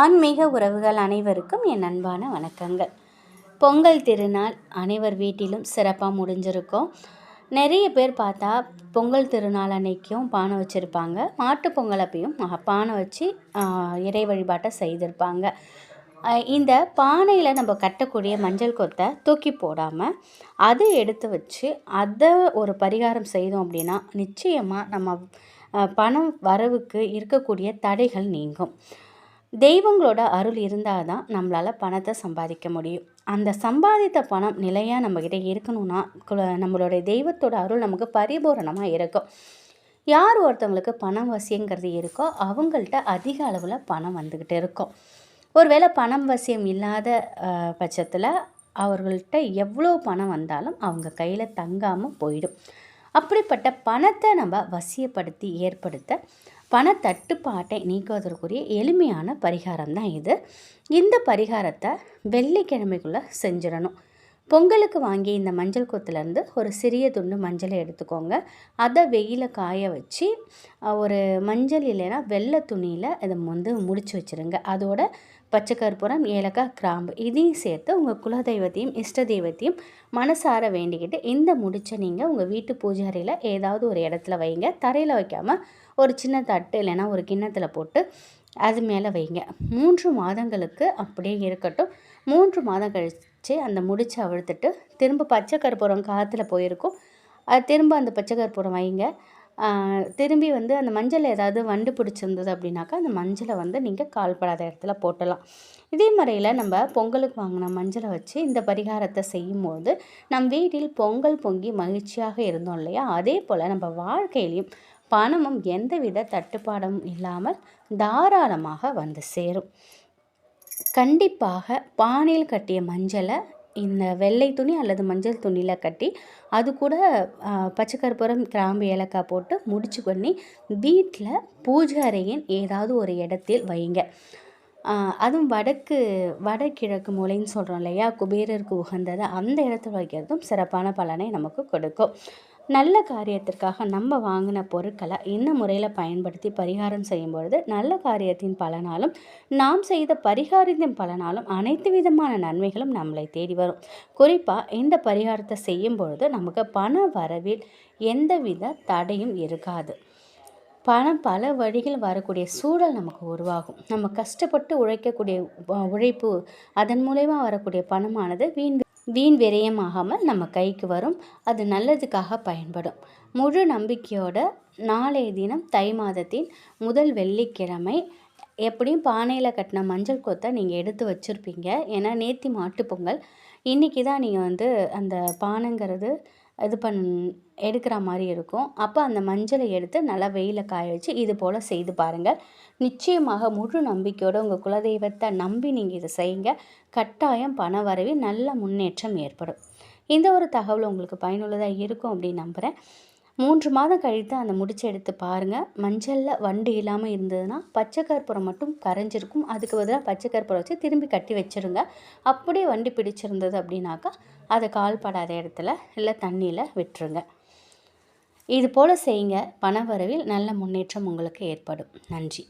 ஆன்மீக உறவுகள் அனைவருக்கும் என் அன்பான வணக்கங்கள். பொங்கல் திருநாள் அனைவர் வீட்டிலும் சிறப்பாக முடிஞ்சிருக்கும். நிறைய பேர் பார்த்தா பொங்கல் திருநாள் அன்னைக்கும் பானை வச்சுருப்பாங்க. மாட்டுப் பொங்கல் அப்பையும் பானை வச்சு இறை வழிபாட்டை செய்திருப்பாங்க. இந்த பானையில் நம்ம கட்டக்கூடிய மஞ்சள் கொத்தை தூக்கி போடாமல் அதை எடுத்து வச்சு அதை ஒரு பரிகாரம் செய்தோம் அப்படின்னா நிச்சயமாக நம்ம பணம் வரவுக்கு இருக்கக்கூடிய தடைகள் நீங்கும். தெய்வங்களோட அருள் இருந்தால் தான் நம்மளால் பணத்தை சம்பாதிக்க முடியும். அந்த சம்பாதித்த பணம் நிலையாக நம்மக்கிட்ட இருக்கணும்னா குல- நம்மளுடைய தெய்வத்தோட அருள் நமக்கு பரிபூரணமாக இருக்கும். யார் ஒருத்தவங்களுக்கு பணம் வசியங்கிறது இருக்கோ அவங்கள்ட்ட அதிக அளவில் பணம் வந்துக்கிட்டு இருக்கும். ஒருவேளை பணம் வசியம் இல்லாத பட்சத்தில் அவர்கள்ட்ட எவ்வளோ பணம் வந்தாலும் அவங்க கையில் தங்காமல் போயிடும். அப்படிப்பட்ட பணத்தை நம்ம வசியப்படுத்தி ஏற்படுத்த பணத்தட்டுப்பாட்டை நீக்குவதற்குரிய எளிமையான பரிகாரம் தான் இது. இந்த பரிகாரத்தை வெள்ளிக்கிழமைக்குள்ளே செஞ்சிடணும். பொங்கலுக்கு வாங்கி இந்த மஞ்சள் கொத்துலேருந்து ஒரு சிறிய துண்டு மஞ்சளை எடுத்துக்கோங்க. அதை வெயில காய வச்சு ஒரு மஞ்சள் இல்லைன்னா வெள்ளை துணியில் இதை வந்து முடிச்சு வச்சுருங்க. அதோட பச்சை கற்பூரம் ஏலக்காய் கிராம்பு இதையும் சேர்த்து உங்கள் குலதெய்வத்தையும் இஷ்ட தெய்வத்தையும் மனசார வேண்டிக்கிட்டு இந்த முடிச்சை நீங்கள் உங்கள் வீட்டு பூஜை அறையில் ஏதாவது ஒரு இடத்துல வைங்க. தரையில் வைக்காமல் ஒரு சின்ன தட்டு இல்லைன்னா ஒரு கிண்ணத்தில் போட்டு அது மேலே வைங்க. மூன்று மாதங்களுக்கு அப்படியே இருக்கட்டும். மூன்று மாதம் கழித்து அந்த முடிச்சை அவிழ்த்துட்டு திரும்ப பச்சை கற்பூரம் காற்றுல போயிருக்கும். அது திரும்ப அந்த பச்சை கற்பூரம் வைங்க. திரும்பி வந்து அந்த மஞ்சள் ஏதாவது வண்டு பிடிச்சிருந்தது அப்படின்னாக்கா அந்த மஞ்சளை வந்து நீங்கள் கால்படாத இடத்துல போட்டலாம். இதே முறையில் நம்ம பொங்கலுக்கு வாங்கின மஞ்சளை வச்சு இந்த பரிகாரத்தை செய்யும்போது நம் வீட்டில் பொங்கல் பொங்கி மகிழ்ச்சியாக இருந்தோம் இல்லையா? அதே போல் நம்ம வாழ்க்கையிலையும் பணமும் எந்தவித தட்டுப்பாடும் இல்லாமல் தாராளமாக வந்து சேரும். கண்டிப்பாக பானையில் கட்டிய மஞ்சளை இந்த வெள்ளை துணி அல்லது மஞ்சள் துணியில் கட்டி அது கூட பச்சை கற்பூரம் கிராம்பு ஏலக்காய் போட்டு முடிச்சு பண்ணி வீட்டில் பூஜை அறையின் ஏதாவது ஒரு இடத்தில் வைங்க அதுவும் வடக்கு வடகிழக்கு மூலைன்னு சொல்கிறோம் இல்லையா? குபேரருக்கு உகந்தது அந்த இடத்துல வைக்கிறதும் சிறப்பான பலனை நமக்கு கொடுக்கும். நல்ல காரியத்திற்காக நம்ம வாங்கின பொருட்களை இந்த முறையில் பயன்படுத்தி பரிகாரம் செய்யும் பொழுது நல்ல காரியத்தின் பலனாலும் நாம் செய்த பரிகாரத்தின் பலனாலும் அனைத்து விதமான நன்மைகளும் நம்மளை தேடி வரும். குறிப்பாக இந்த பரிகாரத்தை செய்யும் பொழுது நமக்கு பண வரவில் எந்தவித தடையும் இருக்காது. பணம் பல வழிகள் வரக்கூடிய சூழல் நமக்கு உருவாகும். நம்ம கஷ்டப்பட்டு உழைக்கக்கூடிய உழைப்பு அதன் மூலயமா வரக்கூடிய பணமானது வீண் வீண் விரயமாகாமல் நம்ம கைக்கு வரும். அது நல்லதுக்காக பயன்படும். முழு நம்பிக்கையோட நாளைய தினம் தை மாதத்தின் முதல் வெள்ளிக்கிழமை எப்படியும் பானையில் கட்டின மஞ்சள் கொத்தை நீங்கள் எடுத்து வச்சுருப்பீங்க. ஏன்னா நேத்தி மாட்டுப்பொங்கல் இன்றைக்கி தான் நீங்கள் வந்து அந்த பானைங்கிறது இது பண் எடுக்கிற மாதிரி இருக்கும். அப்போ அந்த மஞ்சளை எடுத்து நல்லா வெயில காய வச்சு இது போல் செய்து பாருங்கள். நிச்சயமாக முழு நம்பிக்கையோடு உங்கள் குலதெய்வத்தை நம்பி நீங்கள் இதை செய்யுங்க. கட்டாயம் பண வரவில் நல்ல முன்னேற்றம் ஏற்படும். இந்த ஒரு தகவல் உங்களுக்கு பயனுள்ளதாக இருக்கும் அப்படின்னு நம்புகிறேன் மூன்று மாதம் கழித்து அந்த முடிச்சை எடுத்து பாருங்கள் மஞ்சளில் வண்டு இல்லாமல் இருந்ததுன்னா பச்சை கற்பூரம் மட்டும் கரைஞ்சிருக்கும். அதுக்கு பதிலாக பச்சை கற்பூரம் வச்சு திரும்பி கட்டி வச்சிருங்க. அப்படியே வண்டி பிடிச்சிருந்தது அப்படின்னாக்கா அதை கால்படாத இடத்துல இல்லை தண்ணியில் விட்டுருங்க. இது போல் செய்யுங்க. பணவரவில் நல்ல முன்னேற்றம் உங்களுக்கு ஏற்படும். நன்றி.